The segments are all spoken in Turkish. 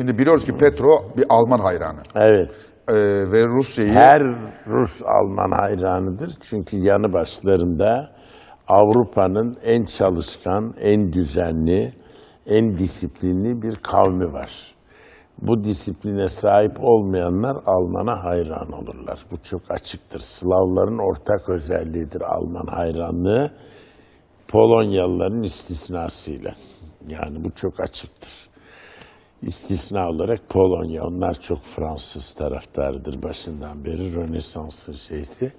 Şimdi biliyoruz ki Petro bir Alman hayranı. Evet. Ee, ve Rusya'yı Her Rus Alman hayranıdır. Çünkü yanı başlarında Avrupa'nın en çalışkan, en düzenli, en disiplinli bir kavmi var. Bu disipline sahip olmayanlar Alman'a hayran olurlar. Bu çok açıktır. Slavların ortak özelliğidir Alman hayranlığı. Polonyalıların istisnasıyla. Yani bu çok açıktır. İstisna olarak Polonya. Onlar çok Fransız taraftarıdır başından beri. Rönesans'ın şeysi.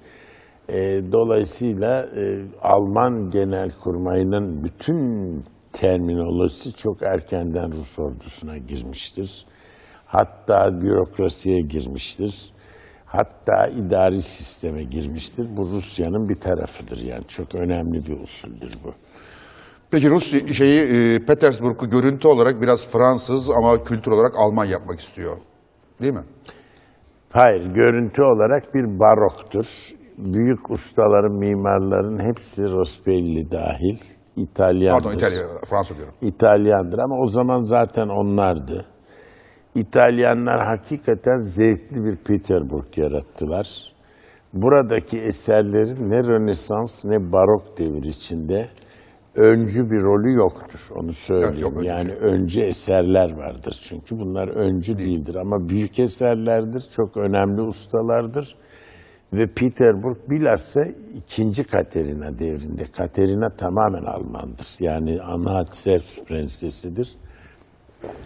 E, dolayısıyla e, Alman genelkurmayının bütün terminolojisi çok erkenden Rus ordusuna girmiştir. Hatta bürokrasiye girmiştir. Hatta idari sisteme girmiştir. Bu Rusya'nın bir tarafıdır yani. Çok önemli bir usuldür bu. Peki Rusya şeyi e, Petersburg'u görüntü olarak biraz Fransız ama kültür olarak Alman yapmak istiyor. Değil mi? Hayır, görüntü olarak bir baroktur. Büyük ustaların, mimarların hepsi Rospelli dahil İtalyandır. Pardon İtalya, Fransa diyorum. İtalyandır ama o zaman zaten onlardı. İtalyanlar hakikaten zevkli bir Peterburg yarattılar. Buradaki eserlerin ne Rönesans ne Barok devir içinde öncü bir rolü yoktur. Onu söyleyeyim. Yok, öncü yani öncü eserler vardır çünkü bunlar öncü değildir ama büyük eserlerdir, çok önemli ustalardır. Ve Peterburg bilhassa ikinci Katerina devrinde. Katerina tamamen Almandır. Yani ana Serbs prensesidir.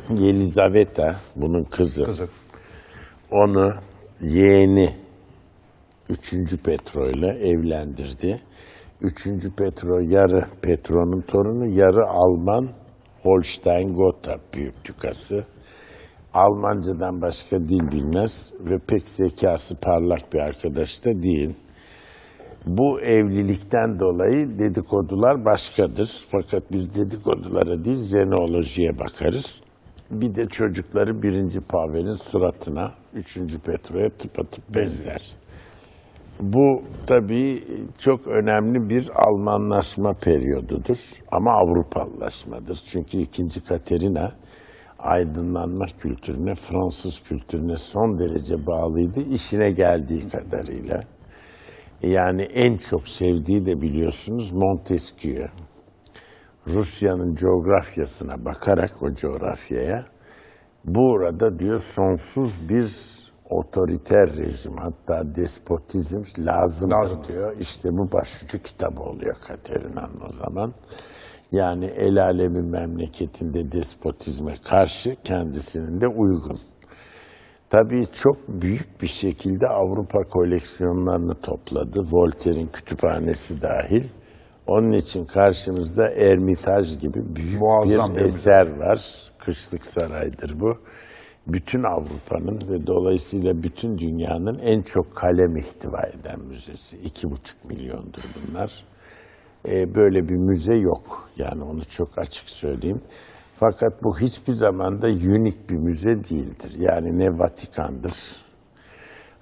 Yelizaveta bunun kızı. Kızı. Onu yeğeni 3. Petro ile evlendirdi. 3. Petro yarı Petro'nun torunu, yarı Alman Holstein Gotha büyük tükası. Almancadan başka dil bilmez ve pek zekası parlak bir arkadaş da değil. Bu evlilikten dolayı dedikodular başkadır. Fakat biz dedikodulara değil, zenolojiye bakarız. Bir de çocukları birinci Pavel'in suratına, üçüncü Petro'ya tıpatıp benzer. Bu tabii çok önemli bir Almanlaşma periyodudur ama Avrupalılaşmadır. Çünkü ikinci Katerina aydınlanma kültürüne, Fransız kültürüne son derece bağlıydı işine geldiği kadarıyla. Yani en çok sevdiği de biliyorsunuz Montesquieu. Rusya'nın coğrafyasına bakarak o coğrafyaya burada diyor sonsuz bir otoriter rejim hatta despotizm lazımdır Lazım. diyor. İşte bu başucu kitabı oluyor Katerina'nın o zaman. Yani el alemin memleketinde despotizme karşı kendisinin de uygun. Tabii çok büyük bir şekilde Avrupa koleksiyonlarını topladı. Voltaire'in kütüphanesi dahil. Onun için karşımızda Ermitaj gibi büyük Muazzam bir eser var. Kışlık saraydır bu. Bütün Avrupa'nın ve dolayısıyla bütün dünyanın en çok kalem ihtiva eden müzesi. İki buçuk milyondur bunlar. Ee, böyle bir müze yok. Yani onu çok açık söyleyeyim. Fakat bu hiçbir zaman da unik bir müze değildir. Yani ne Vatikan'dır,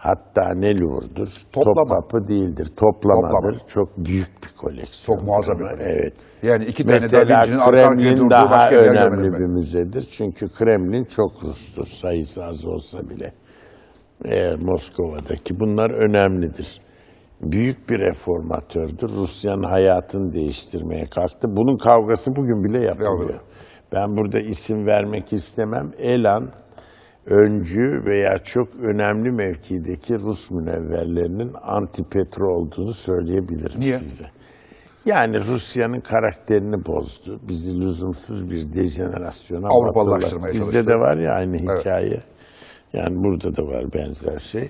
hatta ne Louvre'dur, Toplama. Topkapı değildir, toplamadır. Toplama. Çok büyük bir koleksiyon. Çok muazzam bir koleksiyon. Evet. Yani iki tane Da Mesela Vinci'nin arka arkaya Kremlin durduğu daha önemli bir müzedir. Çünkü Kremlin çok Rus'tur, sayısı az olsa bile. Eğer Moskova'daki bunlar önemlidir. Büyük bir reformatördür. Rusya'nın hayatını değiştirmeye kalktı. Bunun kavgası bugün bile. Yapılıyor. Ben burada isim vermek istemem. Elan öncü veya çok önemli mevkideki Rus münevverlerinin anti-Petro olduğunu söyleyebilirim Niye? size. Yani Rusya'nın karakterini bozdu. Bizi lüzumsuz bir dejenerasyona Avrupalılaştırmaya batırdı. Bizde çalıştı. de var ya aynı hikaye. Yani burada da var benzer şey.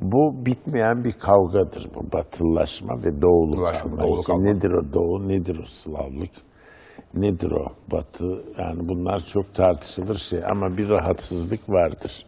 Bu bitmeyen bir kavgadır bu batılılaşma ve doğuluk Ulaşma, kalma. doğuluk İşte kalma. Nedir o doğu, nedir o Slavlık, nedir o batı? Yani bunlar çok tartışılır şey ama bir rahatsızlık vardır.